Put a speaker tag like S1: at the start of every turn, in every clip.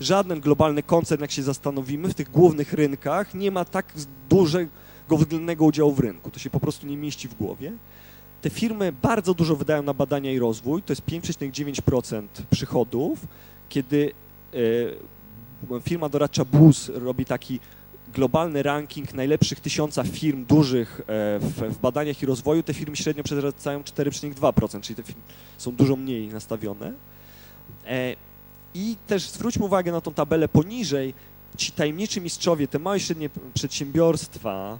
S1: żaden globalny koncern, jak się zastanowimy, w tych głównych rynkach nie ma tak dużego względnego udziału w rynku. To się po prostu nie mieści w głowie. Te firmy bardzo dużo wydają na badania i rozwój, to jest 5,9% przychodów, kiedy e, firma doradcza BUS robi taki globalny ranking najlepszych tysiąca firm dużych e, w, w badaniach i rozwoju, te firmy średnio przekraczają 4,2%, czyli te firmy są dużo mniej nastawione. I też zwróćmy uwagę na tą tabelę poniżej, ci tajemniczy mistrzowie, te małe i średnie przedsiębiorstwa,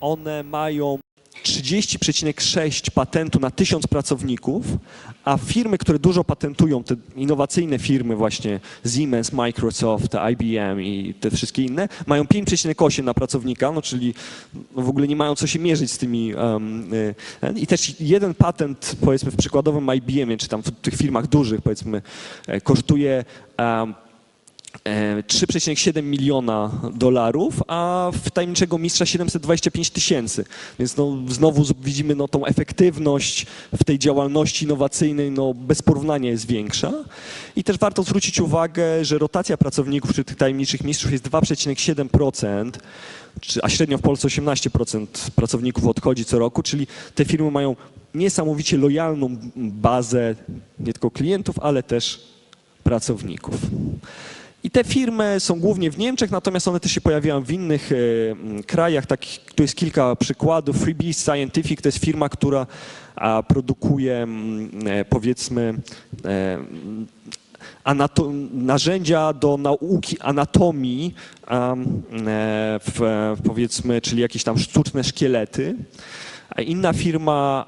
S1: one mają 30,6 patentu na 1000 pracowników, a firmy, które dużo patentują, te innowacyjne firmy właśnie Siemens, Microsoft, IBM i te wszystkie inne, mają 5,8 na pracownika, no czyli w ogóle nie mają co się mierzyć z tymi. Um, I też jeden patent, powiedzmy w przykładowym IBM, czy tam w tych firmach dużych, powiedzmy, e, kosztuje um, 3,7 miliona dolarów, a w tajemniczego mistrza 725 tysięcy. Więc no, znowu widzimy no, tą efektywność w tej działalności innowacyjnej no, bez porównania jest większa. I też warto zwrócić uwagę, że rotacja pracowników wśród tych tajemniczych mistrzów jest 2,7%, a średnio w Polsce 18% pracowników odchodzi co roku, czyli te firmy mają niesamowicie lojalną bazę nie tylko klientów, ale też pracowników. I te firmy są głównie w Niemczech, natomiast one też się pojawiają w innych e, krajach. Tak, tu jest kilka przykładów. Freebees Scientific to jest firma, która produkuje e, powiedzmy e, narzędzia do nauki anatomii, w, powiedzmy, czyli jakieś tam sztuczne szkielety. Inna firma,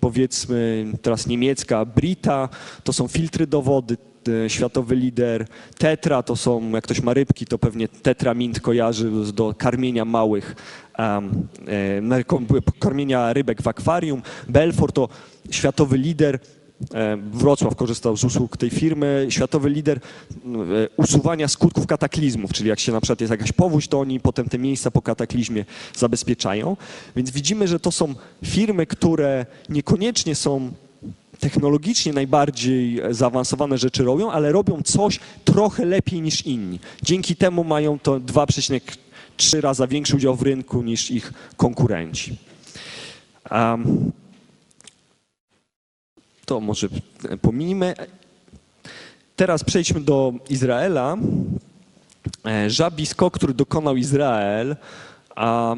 S1: powiedzmy teraz niemiecka, Brita, to są filtry do wody, światowy lider. Tetra to są, jak ktoś ma rybki, to pewnie Tetra Mint kojarzy do karmienia małych, um, karmienia rybek w akwarium. Belfort to światowy lider e, Wrocław korzystał z usług tej firmy. Światowy lider usuwania skutków kataklizmów, czyli jak się na przykład jest jakaś powódź, to oni potem te miejsca po kataklizmie zabezpieczają. Więc widzimy, że to są firmy, które niekoniecznie są technologicznie najbardziej zaawansowane rzeczy robią, ale robią coś trochę lepiej niż inni. Dzięki temu mają to 2,3 razy większy udział w rynku niż ich konkurenci. Um, to może pominijmy. Teraz przejdźmy do Izraela. E, żabi skok, który dokonał Izrael, a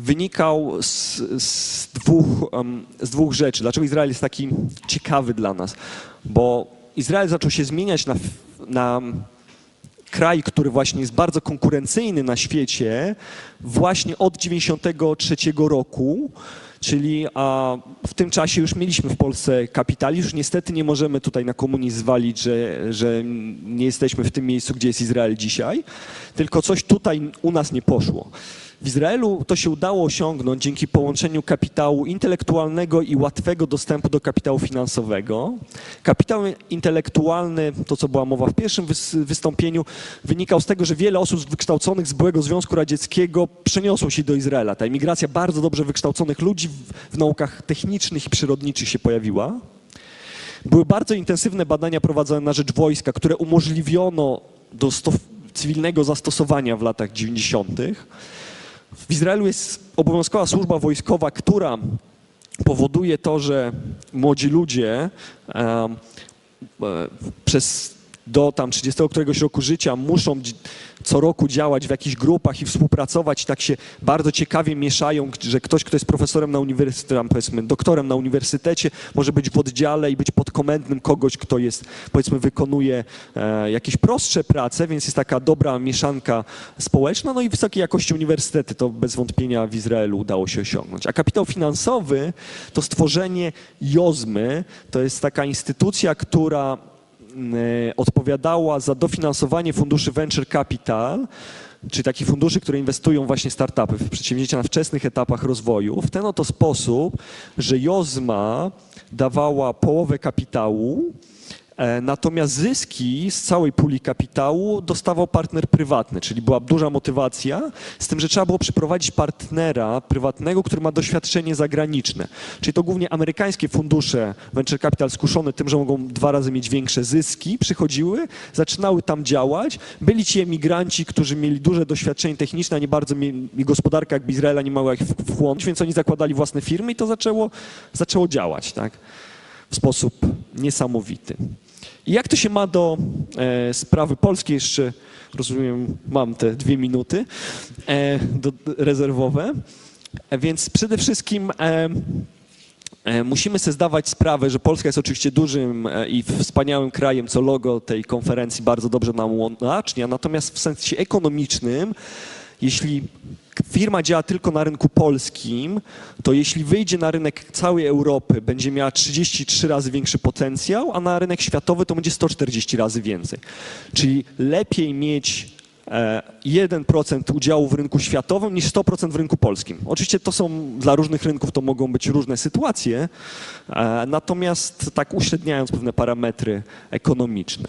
S1: wynikał z, z, dwóch, z dwóch rzeczy. Dlaczego Izrael jest taki ciekawy dla nas? Bo Izrael zaczął się zmieniać na, na kraj, który właśnie jest bardzo konkurencyjny na świecie, właśnie od 93 roku. Czyli w tym czasie już mieliśmy w Polsce kapitalizm. Niestety nie możemy tutaj na komunizm zwalić, że, że nie jesteśmy w tym miejscu, gdzie jest Izrael dzisiaj, tylko coś tutaj u nas nie poszło. W Izraelu to się udało osiągnąć dzięki połączeniu kapitału intelektualnego i łatwego dostępu do kapitału finansowego. Kapitał intelektualny, to co była mowa w pierwszym wystąpieniu, wynikał z tego, że wiele osób wykształconych z byłego Związku Radzieckiego przeniosło się do Izraela. Ta emigracja bardzo dobrze wykształconych ludzi w, w naukach technicznych i przyrodniczych się pojawiła. Były bardzo intensywne badania prowadzone na rzecz wojska, które umożliwiono do cywilnego zastosowania w latach 90. W Izraelu jest obowiązkowa służba wojskowa, która powoduje to, że młodzi ludzie e, przez do tam 30 któregoś roku życia muszą co roku działać w jakichś grupach i współpracować. I tak się bardzo ciekawie mieszają, że ktoś, kto jest profesorem na uniwersytecie, powiedzmy doktorem na uniwersytecie, może być w oddziale i być podkomendnym kogoś, kto jest, powiedzmy, wykonuje e, jakieś prostsze prace, więc jest taka dobra mieszanka społeczna, no i wysokiej jakości uniwersytety, to bez wątpienia w Izraelu udało się osiągnąć. A kapitał finansowy to stworzenie JOZMY, to jest taka instytucja, która odpowiadała za dofinansowanie funduszy venture capital, czyli takich funduszy, które inwestują właśnie startupy w przedsięwzięcia na wczesnych etapach rozwoju, w ten oto sposób, że Jozma dawała połowę kapitału, Natomiast zyski z całej puli kapitału dostawał partner prywatny, czyli była duża motywacja, z tym, że trzeba było przyprowadzić partnera prywatnego, który ma doświadczenie zagraniczne. Czyli to głównie amerykańskie fundusze venture capital skuszone tym, że mogą dwa razy mieć większe zyski, przychodziły, zaczynały tam działać. Byli ci emigranci, którzy mieli duże doświadczenie techniczne, a nie bardzo mieli gospodarka jakby Izraela nie mogła ich wchłonąć, więc oni zakładali własne firmy i to zaczęło, zaczęło działać tak? w sposób niesamowity. I jak to się ma do e, sprawy polskiej, jeszcze rozumiem, mam te dwie minuty e, do, rezerwowe, e, więc przede wszystkim e, e, musimy sobie zdawać sprawę, że Polska jest oczywiście dużym e, i wspaniałym krajem, co logo tej konferencji bardzo dobrze nam unacznia, natomiast w sensie ekonomicznym, jeśli firma działa tylko na rynku polskim, to jeśli wyjdzie na rynek całej Europy, będzie miała 33 razy większy potencjał, a na rynek światowy to będzie 140 razy więcej. Czyli lepiej mieć e, 1% udziału w rynku światowym niż 100% w rynku polskim. Oczywiście to są dla różnych rynków to mogą być różne sytuacje, e, natomiast tak uśredniając pewne parametry ekonomiczne.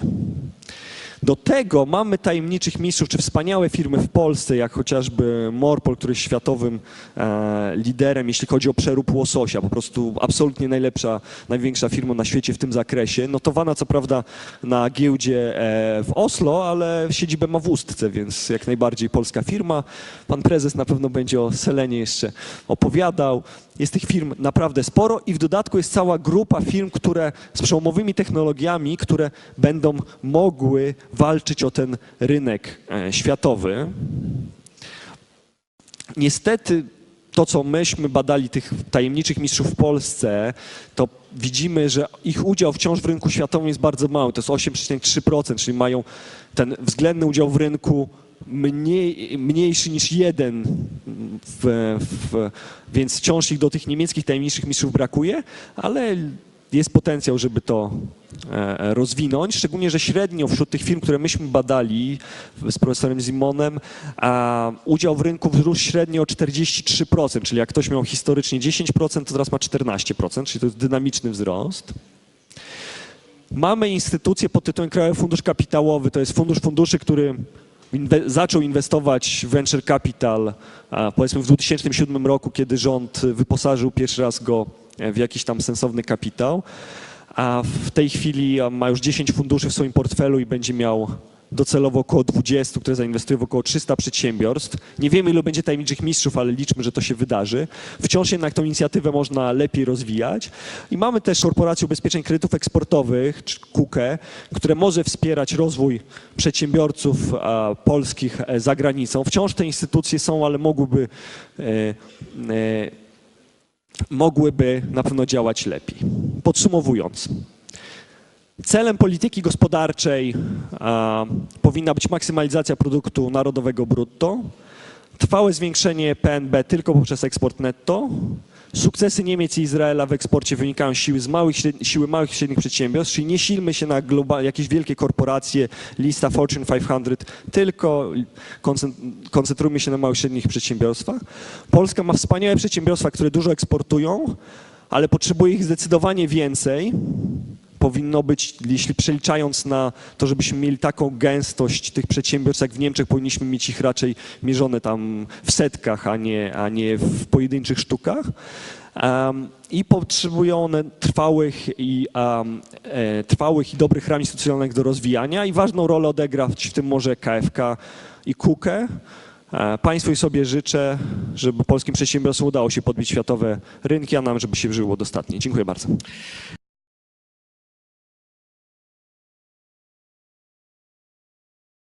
S1: Do tego mamy tajemniczych mistrzów, czy wspaniałe firmy w Polsce, jak chociażby Morpol, który jest światowym e, liderem, jeśli chodzi o przerób łososia. Po prostu absolutnie najlepsza, największa firma na świecie w tym zakresie. Notowana co prawda na giełdzie e, w Oslo, ale siedzibę ma w Ustce, więc jak najbardziej polska firma. Pan prezes na pewno będzie o Selenie jeszcze opowiadał. Jest tych firm naprawdę sporo i w dodatku jest cała grupa firm, które z przełomowymi technologiami, które będą mogły walczyć o ten rynek e, światowy. Niestety to, co myśmy badali tych tajemniczych mistrzów w Polsce, to widzimy, że ich udział wciąż w rynku światowym jest bardzo mały. To jest 8,3%, czyli mają ten względny udział w rynku mniej, mniejszy niż jeden, w, w, więc wciąż ich do tych niemieckich tajemniczych mistrzów brakuje, ale jest potencjał, żeby to e, rozwinąć, szczególnie, że średnio wśród tych firm, które myśmy badali z profesorem Zimonem, udział w rynku wzrósł średnio o 43%, czyli jak ktoś miał historycznie 10%, to teraz ma 14%, czyli to jest dynamiczny wzrost. Mamy instytucję pod tytułem Krajowy Fundusz Kapitałowy, to jest fundusz funduszy, który inwe- zaczął inwestować w venture capital powiedzmy w 2007 roku, kiedy rząd wyposażył pierwszy raz go e, w jakiś tam sensowny kapitał, a w tej chwili ma już 10 funduszy w swoim portfelu i będzie miał docelowo około 20, które zainwestuje w około 300 przedsiębiorstw. Nie wiemy, ilu będzie tajemniczych mistrzów, ale liczmy, że to się wydarzy. Wciąż jednak tą inicjatywę można lepiej rozwijać. I mamy też Korporację Ubezpieczeń Kredytów Eksportowych, czy KUKE, które może wspierać rozwój przedsiębiorców a, polskich e, za granicą. Wciąż te instytucje są, ale mogłyby, e, e, mogłyby na pewno działać lepiej. Podsumowując. Celem polityki gospodarczej a, powinna być maksymalizacja produktu narodowego brutto, trwałe zwiększenie PNB tylko poprzez eksport netto. Sukcesy Niemiec i Izraela w eksporcie wynikają z siły, z małych, siły małych i średnich przedsiębiorstw, czyli nie silmy się na globa- jakieś wielkie korporacje, lista Fortune 500, tylko koncent- koncentrujmy się na małych i średnich przedsiębiorstwach. Polska ma wspaniałe przedsiębiorstwa, które dużo eksportują, ale potrzebuje ich zdecydowanie więcej powinno być, jeśli przeliczając na to, żebyśmy mieli taką gęstość tych przedsiębiorstw jak w Niemczech, powinniśmy mieć ich raczej mierzone tam w setkach, a nie, a nie w pojedynczych sztukach. Um, I potrzebują one trwałych i, um, e, trwałych i dobrych ram instytucjonalnych do rozwijania i ważną rolę odegrać w tym może KFK i KUKE. Państwu i sobie życzę, żeby polskim przedsiębiorstwom udało się podbić światowe rynki, a nam, żeby się żyło dostatnie. Dziękuję bardzo.